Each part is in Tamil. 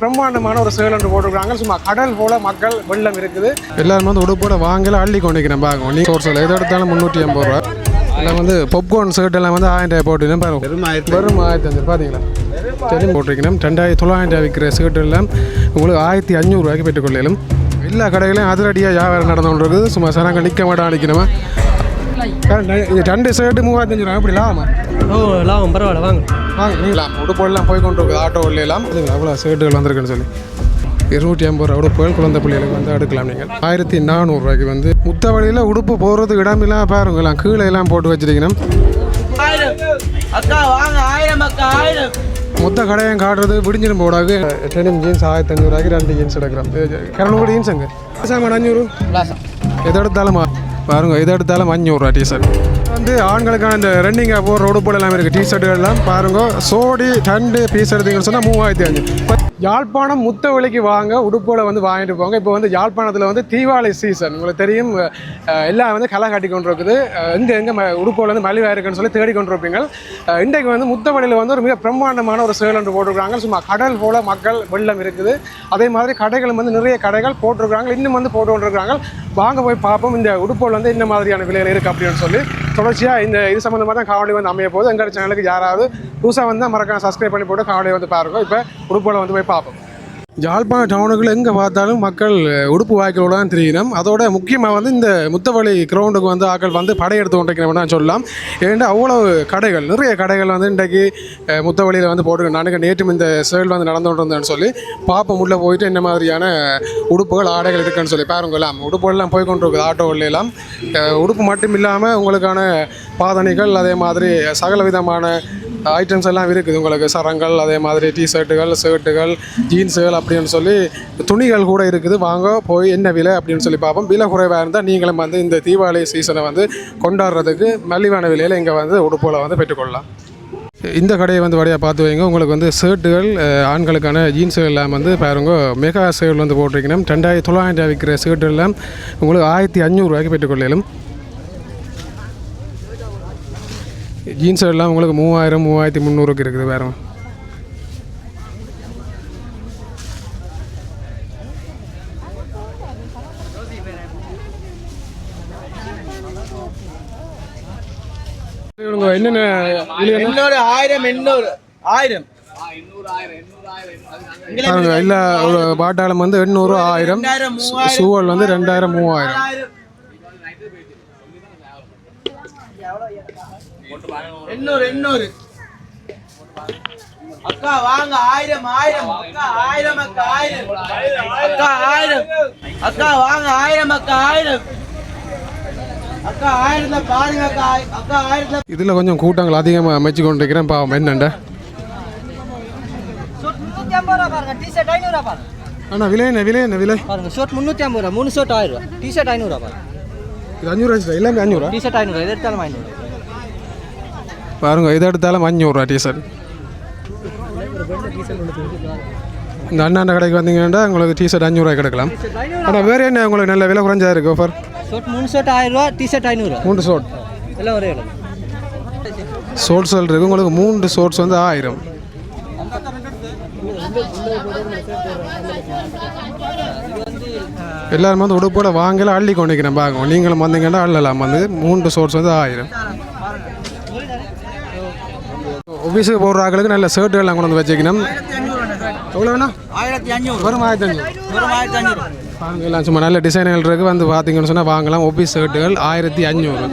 பிரம்மாண்டமான ஒரு சேல் ஒன்று போட்டிருக்காங்க. சும்மா கடல் போல மக்கள் வெள்ளம் இருக்குது. எல்லாரும் வந்து உடுப்போட வாங்கல அள்ளி கொண்டிருக்கிறேன் பாருங்க நீ சோர்ஸில் எது எடுத்தாலும் முந்நூற்றி ஐம்பது ரூபா. எல்லாம் வந்து பொப்கார்ன் ஷர்ட் எல்லாம் வந்து ஆயிரம் ரூபாய் போட்டுக்கிறேன் பாருங்க. வெறும் ஆயிரத்தி அஞ்சு பார்த்தீங்களா தெரியும் போட்டிருக்கணும் ரெண்டாயிரத்தி தொள்ளாயிரம் ரூபாய் விற்கிற ஷர்ட் எல்லாம் உங்களுக்கு ஆயிரத்தி அஞ்சூறுரூவாய்க்கு பெற்றுக்கொள்ளலும் எல்லா கடைகளையும் அதிரடியாக வியாபாரம் நடந்து கொண்டு இருக்குது சும்மா சனங்க நிற்க மாட்டோம் அடிக்கணுமா இது ரெண்டு ஷர்ட்டு மூவாயிரத்தி அஞ்சு ரூபா எப்படி லாபமா? ஓ லாபம் பரவாயில்ல வாங்க. வாங்க நீங்களாம் உடுப்பெல்லாம் போய் கொண்டு இருக்குது ஆட்டோ எல்லாம். அவ்வளோ ஷர்ட்டுகள் வந்திருக்குன்னு சொல்லி. இருநூற்றி ஐம்பது ரூபா உடுப்புகள் குழந்தை பிள்ளைகளுக்கு வந்து எடுக்கலாம் நீங்கள். ஆயிரத்தி நானூறுரூவாய்க்கு வந்து முத்த வழியில் உடுப்பு போகிறதுக்கு இடமெல்லாம் பாருங்கலாம் கீழே எல்லாம் போட்டு வச்சிருக்கணும். மொத்த கடையும் காட்டுறது விடிஞ்சிடும் போடாது டெனிம் ஜீன்ஸ் ஆயிரத்தி அஞ்சூறுவாய்க்கு ரெண்டு ஜீன்ஸ் எடுக்கிறோம். கரநூறு ஜீன்ஸ் அங்கே அஞ்சூறு. எதை எடுத்தாலும்? பாருங்க எதை எடுத்தாலும் அஞ்சூறுரூவா டிஷர்ட் வந்து ஆண்களுக்கான இந்த ரன்னிங்காக போகிற உடுப்புகள் எல்லாமே இருக்குது டிஷர்ட்டுகள் எல்லாம் பாருங்க. சோடி ரெண்டு பீஸ் எடுத்தீங்கன்னு சொன்னால் மூவாயிரத்தி அஞ்சு யாழ்ப்பாணம் முத்த விலைக்கு வாங்க உடுப்போட வந்து வாங்கிட்டு போங்க. இப்போ வந்து யாழ்ப்பாணத்தில் வந்து தீபாவளி சீசன் உங்களுக்கு தெரியும் எல்லாம் வந்து களை காட்டி கொண்டு இருக்குது எங்கே எங்கே ம உடுப்போல வந்து மலிவாக இருக்குன்னு சொல்லி தேடி கொண்டு இருப்பீங்க இன்றைக்கு வந்து முத்த வழியில் வந்து ஒரு மிக பிரம்மாண்டமான ஒரு சேல் ஒன்று போட்டிருக்காங்க. சும்மா கடல் போல மக்கள் வெள்ளம் இருக்குது. அதே மாதிரி கடைகளும் வந்து நிறைய கடைகள் போட்டிருக்கிறாங்க இன்னும் வந்து போட்டு கொண்டிருக்கிறாங்க. வாங்க போய் பார்ப்போம். இந்த உடுப்போல் வந்து என்ன மாதிரியான விலையில் இருக்குது அப்படின்னு சொல்லி. தொடர்ச்சியாக இந்த இது சம்மந்தமாக தான் காவடி வந்து அமைய போகுது. எங்கள் சேனலுக்கு யாராவது புதுசாக வந்து மறக்காம சப்ஸ்கிரைப் பண்ணி போட்டு காவடி வந்து பாருங்க. இப்போ உடுப்போல வந்து போய் பார்ப்போம். யாழ்ப்பாண டவுனுக்குள்ள எங்கே பார்த்தாலும் மக்கள் உடுப்பு வாய்க்களோட தான் தெரியணும் அதோட முக்கியமாக வந்து இந்த முத்தவழி கிரவுண்டுக்கு வந்து ஆக்கள் வந்து படையெடுத்து கொண்டிருக்கிறவங்க தான் சொல்லலாம். ஏன்னா அவ்வளோ கடைகள் நிறைய கடைகள் வந்து இன்றைக்கு முத்தவழியில் வந்து போட்டு நானுக்கு நேற்றும் இந்த செயல் வந்து நடந்து கொண்டிருந்தேன்னு சொல்லி பாப்பம் உள்ளே போயிட்டு என்ன மாதிரியான உடுப்புகள் ஆடைகள் இருக்குன்னு சொல்லி பாருங்களாம் உடுப்புகள்லாம் போய் கொண்டிருக்குது ஆட்டோவில் எல்லாம். உடுப்பு மட்டும் இல்லாமல் உங்களுக்கான பாதணிகள் அதே மாதிரி சகல விதமான ஐட்டம்ஸ் எல்லாம் இருக்குது. உங்களுக்கு சரங்கள் அதே மாதிரி டிஷர்ட்டுகள் ஷர்ட்டுகள் ஜீன்ஸுகள் அப்படின்னு சொல்லி துணிகள் கூட இருக்குது. வாங்க போய் என்ன விலை அப்படின்னு சொல்லி பார்ப்போம். விலை குறைவாக இருந்தால் நீங்களும் வந்து இந்த தீபாவளி சீசனை வந்து கொண்டாடுறதுக்கு மலிவான விலையில் இங்கே வந்து உடுப்புகளை வந்து பெற்றுக்கொள்ளலாம். இந்த கடையை வந்து வழியாக பார்த்து வைங்க. உங்களுக்கு வந்து ஷர்ட்டுகள் ஆண்களுக்கான ஜீன்ஸுகள் எல்லாம் வந்து பாருங்க மெகா சேல் வந்து போட்டிருக்கணும். ரெண்டாயிரத்தி தொள்ளாயிரம் விற்கிற ஷர்ட்டு எல்லாம் உங்களுக்கு ஆயிரத்தி அஞ்சூறுரூவாய்க்கு பெற்றுக்கொள்ளலும். ஜீன்ஸ் எல்லாம் உங்களுக்கு மூவாயிரம் மூவாயிரத்தி முந்நூறுக்கு இருக்குது வேறு என்னென்ன எண்ணூறு ஆயிரம் எண்ணூறு. ஆயிரம். இல்லை ஒரு பாட்டாளம் வந்து எண்ணூறு ஆயிரம். சூவல் வந்து ரெண்டாயிரம் மூவாயிரம். எண்ணூறு எண்ணூறு அக்கா வாங்க ஆயிரம் ஆயிரம். அக்கா ஆயிரம் அக்கா ஆயிரம். அக்கா ஆயிரம். அக்கா வாங்க ஆயிரம் அக்கா ஆயிரம். அக்கா ஆயிரத்துல பாருங்க அக்கா ஆயி- அக்கா ஆயிரத்துல இதில் கொஞ்சம் கூட்டங்கள் அதிகமாக அமைச்சு கொண்டிருக்கிறேன் பாவம் என்னண்ட? ஆனால் விலை என்ன விலை என்ன விலை? பாருங்க ஷர்ட் முந்நூற்றி ஐம்பது ரூபா மூணு ஷர்ட் ஆயிரம் ரூபா. டிஷர்ட் ஐநூறுரூவா பாருங்க. இது அஞ்சூறு எல்லாமே அஞ்சூறா டிஷர்ட் ஐநூறுரூவா எது எடுத்தாலும் ஐநூறு பாருங்க எது எடுத்தாலும் அஞ்சூறுரூவா டிஷர்ட் இந்த அண்ணாண்ட கடைக்கு வந்தீங்கன்னா உங்களுக்கு டிஷர்ட் அஞ்சூறுரூவா கிடைக்கலாம் ஆனால் வேறு என்ன உங்களுக்கு நல்ல விலை குறைஞ்சா இருக்கு ஆஃபர் மூணு ஷர்ட் ஆயிரம் ரூபா டிஷர்ட் ஐநூறுரூவா மூன்று ஷோட் எல்லாம் ஒரே விலை. ஷோட்ஸ் இருக்கு. உங்களுக்கு மூன்று ஷோட்ஸ் வந்து ஆயிரம். எல்லாரும் வந்து உடுப்போட வாங்கல அள்ளி கொண்டிருக்கிறேன் பாங்க நீங்களும் வந்தீங்கன்னா அள்ளலாம். வந்து மூன்று ஷோட்ஸ் வந்து ஆயிரம். ஆஃபீஸுக்கு போடுற ஆட்களுக்கு நல்ல ஷர்ட்டுகள் கொண்டு வந்து வச்சுக்கணும். எவ்வளோ வேணா ஆயிரத்தி அஞ்சூறு வரும் ஆயிரத்தி அஞ்சூறு வெறும் ஆயிரத்தி அஞ்சூறு வாங்கலாம் சும்மா நல்ல டிசைன்கள் இருக்குது வந்து பார்த்தீங்கன்னு சொன்னால் வாங்கலாம். ஆஃபீஸ் ஷர்ட்டுகள் ஆயிரத்தி அஞ்சூறு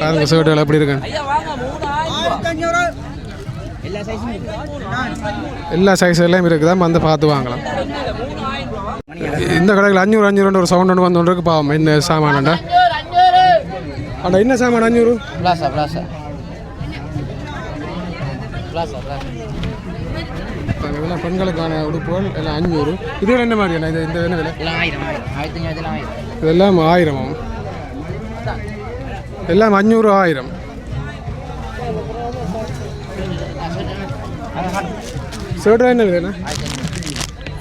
பாருங்க ஷர்ட்டுகள் எப்படி இருக்குன்னு எல்லா சைஸ் எல்லாம் இருக்குதா வந்து பார்த்து வாங்கலாம். இந்த கடையில் அஞ்சூறு அஞ்சூறு ஒரு சவுண்ட் ஒன்று வந்து ஒன்று இருக்கு. பாவம் என்ன சாமானண்டா அண்ணா? என்ன சாமான் அஞ்சூறு பிளாசா பிளாசா. இதெல்லாம் பெண்களுக்கான உடுப்புகள் எல்லாம் அஞ்சூறு இதுல என்ன மாதிரியான? இது இந்த என்ன விலை? இதெல்லாம் ஆயிரம். எல்லாம் அஞ்சூறு ஆயிரம். ஷர்ட்டு என்ன விலைண்ணா?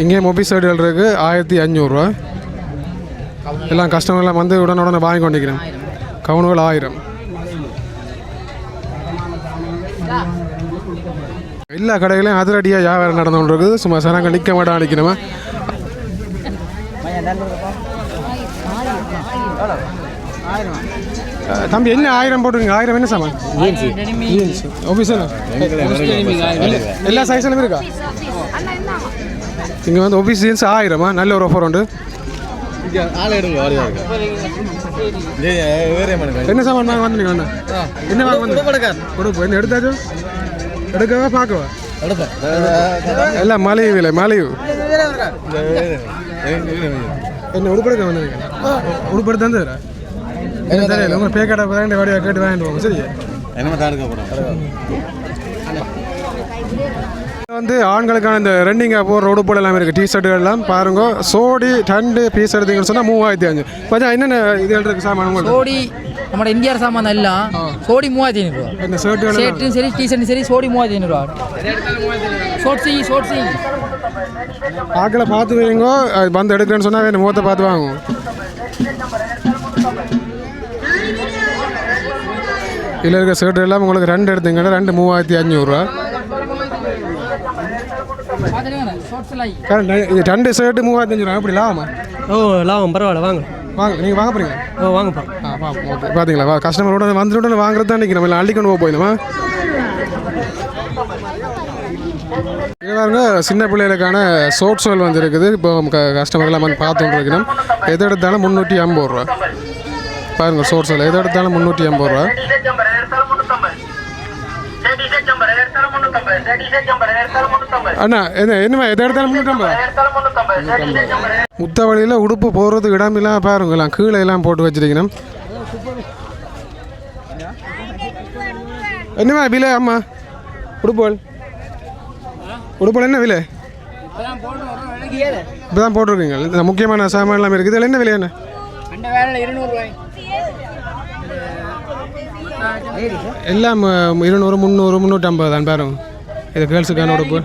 இங்கே மொபைல் ஷர்ட்டுகள் இருக்குது ஆயிரத்தி அஞ்சூறுரூவா எல்லாம் கஸ்டமர்லாம் வந்து உடனே உடனே வாங்கி கொண்டிருக்கிறேன். கவுனுகள் ஆயிரம். எல்லா கடைகளையும் அதிரடியாக வியாபாரம் நடந்து கொண்டு இருக்குது சும்மா சனங்க நிற்க மாட்டா நிற்கணுமா தம்பி என்ன ஆயிரம் போட்டுருங்க ஆயிரம் என்ன சாமான்? ஜீன்ஸ். எல்லா சைஸ்லையும் இருக்கா? இங்கே வந்து ஆஃபீஸ் ஜீன்ஸ் ஆயிரமா? நல்ல ஒரு ஆஃபர் உண்டு. என்ன சாமான் வாங்க வந்தீங்க அண்ணா? என்ன வாங்க வந்து கொடுப்போம் என்ன எடுத்தாச்சும் எடுக்கவா பார்க்கவா? எல்லாம் மலிவு விலை மலிவு. என்ன உடுப்படுக்க வந்தீங்க? உடுப்படுத்து தந்துடுறா என்ன தெரியல உங்க பே கடை வாங்கிட்டு வாடியா கேட்டு வாங்கிட்டு போங்க சரியா? வந்து ஆண்களுக்கான இந்த ரன்னிங் போகிற உடுப்புகள் எல்லாம் இருக்குது டிஷர்ட்டுகள் எல்லாம் பாருங்க. சோடி டண்டு பீஸ் எடுத்தீங்கன்னு சொன்னால் மூவாயிரத்தி அஞ்சு கொஞ்சம் என்னென்ன இதுகள் இருக்குது சாமான் சோடி നമ്മുടെ ഇന്ത്യ സാമാൻ എല്ലാം സോടി മൂവായിരത്തി അഞ്ഞൂറ് രൂപ இந்த ஷர்ட்டுகள் ഷർട്ടും ശരി ടീഷർട്ടും ശരി സോടി മൂവായിരത്തി അഞ്ഞൂറ് രൂപ ഷോർട്ട് സീ ഷോർട്ട് സീ ஆக்களை பார்த்து வைங்க அது வந்து எடுக்கிறேன்னு சொன்னால் வேணும் முகத்தை பார்த்து வாங்குவோம் இதில் இருக்க ஷர்ட் எல்லாம் உங்களுக்கு ரெண்டு எடுத்தீங்கன்னா ரெண்டு மூவாயிரத்தி அஞ்சூறுரூவா ഷോർട്സ് ലായി கரெக்ட் இது ரெண்டு ஷர்ட்டு மூவாயிரத்தி அஞ்சூறுவா எப்படி லாபமா ஓ லாபம் பரவாயில்ல வாங்க வாங்க நீங்கள் வாங்க போறீங்க ஓ வாங்கப்பா ஆ பார்ப்போம் ஓகே. பார்த்தீங்களா வா கஸ்டமரோட வந்துட்டு வாங்குறது தான் நிற்கிறோம் இல்லை அள்ளிக்கொண்டு போக போயிடுமா இது பாருங்க சின்ன பிள்ளைகளுக்கான சோட் சோல் வந்து இருக்குது இப்போ கஸ்டமர்லாம் வந்து பார்த்துட்டு இருக்கணும். எது எடுத்தாலும் முந்நூற்றி ஐம்பது ரூபா. பாருங்க சோட் சோல் எது எடுத்தாலும் முந்நூற்றி ஐம்பது ரூபா. அண்ணா என்ன என்னமா எது எடுத்தாலும் முந்நூற்றம்பது? முத்தவழியில் உடுப்பு போடுறதுக்கு இடமெல்லாம் பாருங்களாம் கீழே எல்லாம் போட்டு வச்சிருக்கணும். என்னம்மா விலை அம்மா? உடுப்புகள்? உடுப்புகள் என்ன விலை? இப்போ தான் போட்டிருக்கீங்க. இந்த முக்கியமான சாமான் எல்லாம் இருக்குது. இதில் என்ன விலை என்ன? எல்லாம் இருநூறு முந்நூறு முந்நூற்றம்பது தான் பாருங்க. இது கேர்ள்ஸுக்கான உடுப்பு.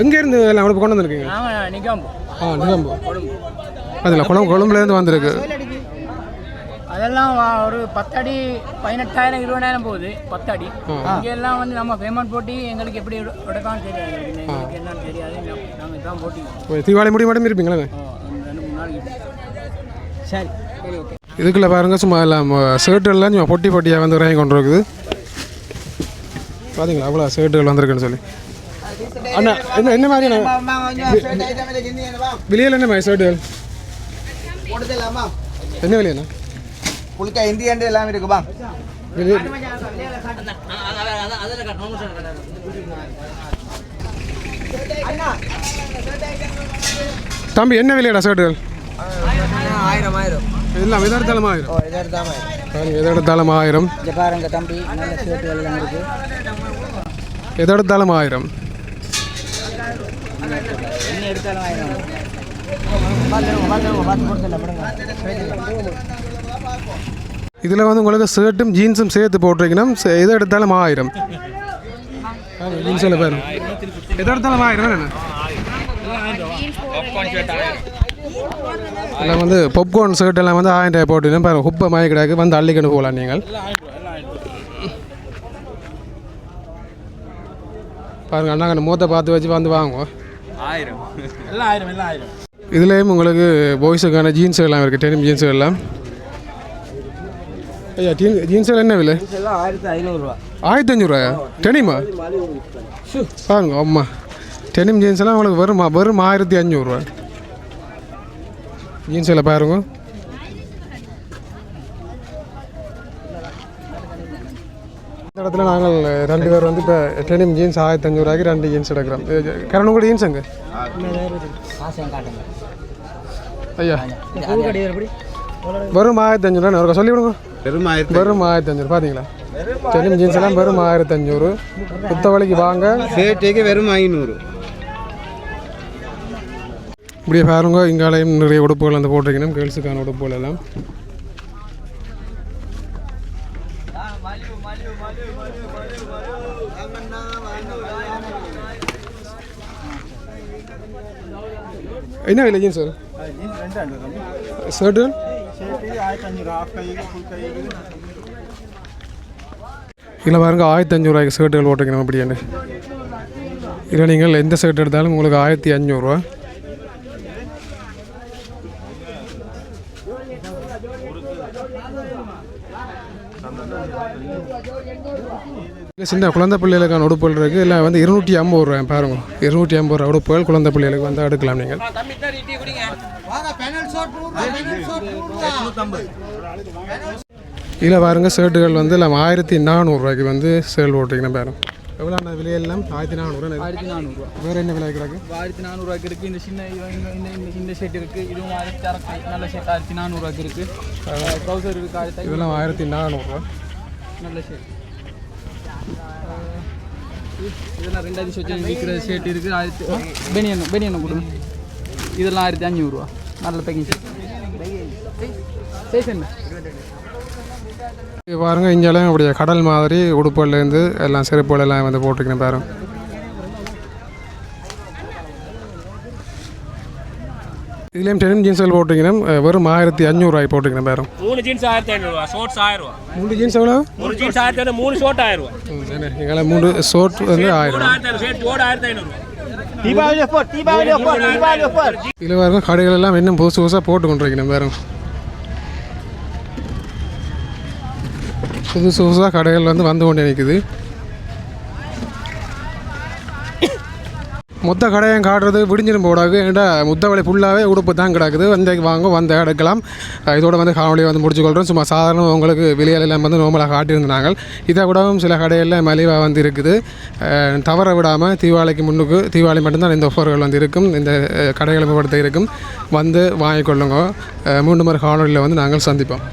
எங்கேருந்து எல்லாம் உடுப்பு கொண்டு வந்திருக்கீங்க? ஆ நிகம்பு. அதில் குளம் கொழும்புலேருந்து வந்திருக்கு. அதெல்லாம் ஒரு பத்தடி பதினெட்டாயிரம் இருபதாயிரம் போகுது பத்தடி. இங்கெல்லாம் வந்து நம்ம பேமெண்ட் போட்டி எங்களுக்கு எப்படி எடுக்கான்னு தெரியாது. எங்களுக்கு. என்னன்னு தெரியாது. நாங்கள் இதான் போட்டி. தீபாவளி முடி மட்டும் இருப்பீங்களா? சரி ஓகே இதுக்குள்ள பாருங்க சும்மா எல்லாம் ஷர்ட் எல்லாம் சும்மா பொட்டி பொட்டியாக வந்து இறங்கி கொண்டு இருக்குது. பார்த்தீங்களா அவ்வளோ ஷர்ட்டுகள் வந்திருக்குன்னு சொல்லி. அண்ணா என்ன என்ன மாதிரியான விலையில் என்ன மாதிரி ஷர்ட்டுகள் என்ன விலையண்ணா புளிக்கா இந்தி அண்டு எல்லாம் இருக்கு பா விலை தம்பி என்ன விலையடா ஷர்ட்டுகள் ஆயிரம் ஆயிரம். எல்லாம் எதை எடுத்தாலும் ஆயிரம். இதை எடுத்தாம பாருங்க எதை எடுத்தாலும் ஆயிரம். பாருங்க தம்பி நல்ல ஷர்ட்டுகள் எல்லாம் இருக்கு. எதை எடுத்தாலும் ஆயிரம். என்ன எடுத்தாலும் பார்த்துருவோம் பார்த்துருவோம் பார்த்து கொடுத்துல விடுங்க இதில் வந்து உங்களுக்கு ஷர்ட்டும் ஜீன்ஸும் சேர்த்து போட்டிருக்கணும். எதை எடுத்தாலும் ஆயிரம். ஜீன்ஸில் பாருங்க. எதை எடுத்தாலும் ஆயிரம் என்ன? எல்லாம் வந்து பொப்கார்ன் ஷர்ட் எல்லாம் வந்து ஆயிரம் ரூபாய் போட்டுருக்கேன் பாருங்க குப்பை மாய வந்து அள்ளிக்கணும் போகலாம் நீங்கள். பாருங்க அண்ணா மூத்த பார்த்து வச்சு வந்து வாங்குவோம். இதுலேயும் உங்களுக்கு பாய்ஸுக்கான ஜீன்ஸ் எல்லாம் இருக்குது டெனிம் ஜீன்ஸ் எல்லாம். ஐயா ஜீன் ஜீன்ஸ் எல்லாம் என்ன விலை? எல்லாம் ஆயிரத்தி ஐநூறுரூவா ஆயிரத்தி அஞ்சூறுவாயா டெனிமா பாருங்க அம்மா. டெனிம் ஜீன்ஸ் எல்லாம் உங்களுக்கு வெறும் வெறும் ஆயிரத்தி அஞ்சூறுரூவா ஜீன்ஸ் எல்லாம் பாருங்க. இடத்துல நாங்கள் ரெண்டு பேர் வந்து இப்போ டெனிம் ஜீன்ஸ் ஆயிரத்தி அஞ்சூறு ரூபாய்க்கு ரெண்டு ஜீன்ஸ் எடுக்கிறோம். கரணம் கூட ஜீன்ஸ் அங்கே ஐயா. வெறும் ஆயிரத்தி அஞ்சூறு ரூபா சொல்லி விடுங்க. வெறும் ஆயிரத்தி வெறும் ஆயிரத்தி அஞ்சூறு பார்த்தீங்களா டெனிம் ஜீன்ஸ் எல்லாம் வெறும் ஆயிரத்தி அஞ்சூறு குத்தவழிக்கு வாங்க. சேட்டைக்கு வெறும் ஐநூறு. இப்படியே பாருங்க இங்காலையும் நிறைய உடுப்புகள் வந்து போட்டிருக்கணும் கேர்ள்ஸுக்கான உடுப்புகள் எல்லாம். என்ன விலை ஜீன்ஸ் சார் ஷர்ட்டு ஆயிரத்தி அஞ்சூறு ஆஃப் கை ஃபுல் கை இதில் பாருங்க ஆயிரத்தி அஞ்சூறுவாய்க்கு ஷர்ட்டுகள் போட்டிருக்கணும் அப்படியாண்டு இதில் நீங்கள் எந்த ஷர்ட் எடுத்தாலும் உங்களுக்கு ஆயிரத்தி அஞ்சூறுரூவா இல்லை சின்ன குழந்தை பிள்ளைகளுக்கான உடுப்புகள் இருக்குது இல்லை வந்து இருநூற்றி ஐம்பது ரூபா பாருங்க. இருநூற்றி ஐம்பது ரூபா உடுப்புகள் குழந்தை பிள்ளைகளுக்கு வந்து எடுக்கலாம் நீங்கள் இதில் பாருங்க ஷர்ட்டுகள் வந்து இல்லை ஆயிரத்தி நானூறுரூவாய்க்கு வந்து சேல் போட்டிருக்கேன் பாருங்க. எவ்வளோ அந்த விலையெல்லாம் ஆயிரத்தி நானூறு ஆயிரத்தி நானூறுரூவா வேறு என்ன விலை கிடக்கு ஆயிரத்தி நானூறுரூவாக்கு இருக்குது இந்த சின்ன இந்த இந்த இந்த இந்த ஷர்ட் இருக்குது இதுவும் ஆயிரத்தி அறுபத்தி நல்ல ஷர்ட் ஆயிரத்தி நானூறுரூவாக்கு இருக்குது ட்ரௌசர் இருக்குது ஆயிரத்தி. இதெல்லாம் ஆயிரத்தி நானூறுரூவா நல்ல ஷர்ட் இதெல்லாம் ரெண்டாயிரத்தி சொச்சு விற்கிற ஷர்ட் இருக்குது ஆயிரத்தி பெனியன் பெனியன் கொடுங்க. இதெல்லாம் ஆயிரத்தி அஞ்சூறுரூவா நல்ல பேக்கிங் ஷர்ட் சைஸ் என்ன? இது பாருங்க இங்கெல்லாம் இப்படி கடல் மாதிரி உடுப்புலேருந்து எல்லாம் செருப்புகள் எல்லாம் வந்து போட்டிருக்கேன் பாருங்கள் இதுலேயும் டெனிம் ஜீன்ஸ்கள் போட்டிருக்கேன் வெறும் ஆயிரத்தி அஞ்சூறுரூவாய்க்கு போட்டிருக்கேன் பாருங்க மூணு ஜீன்ஸ் ஆயிரத்தி ஐநூறுவா ஷோர்ட்ஸ் ஆயிரம் மூணு ஜீன்ஸ் எவ்வளோ மூணு ஜீன்ஸ் ஆயிரத்தி ஐநூறு மூணு ஷோர்ட் ஆயிரம் எங்களை மூணு ஷோர்ட் வந்து ஆயிரம். ஆயிரத்தி ஐநூறு Deepavali offer Deepavali offer Deepavali offer இதில் பாருங்க கடைகள் எல்லாம் இன்னும் புதுசு புதுசாக போட்டு கொண்டிருக்கணும் பாருங்க புதுசு புதுசாக கடைகள் வந்து வந்து கொண்டே நிற்குது மொத்த கடையும் காட்டுறது விடிஞ்சிடும் போடாது. ஏன்டா முத்த வழி ஃபுல்லாகவே உடுப்பு தான் கிடக்குது. வந்து வாங்க வந்து எடுக்கலாம். இதோட வந்து காணொலியை வந்து முடிச்சுக்கொள்கிறோம் சும்மா சாதாரண உங்களுக்கு விலையில எல்லாம் வந்து நோமலாக காட்டியிருந்தாங்க. இதை விடவும் சில கடைகளில் மலிவாக வந்து இருக்குது. தவற விடாமல் தீபாவளிக்கு முன்னுக்கு தீபாவளி மட்டும்தான் இந்த ஆஃபர்கள் வந்து இருக்கும். இந்த கடைகளை மேம்படுத்த இருக்கும். வந்து வாங்கிக்கொள்ளுங்க. மூன்று மீண்டும் காணொலியில் வந்து நாங்கள் சந்திப்போம்.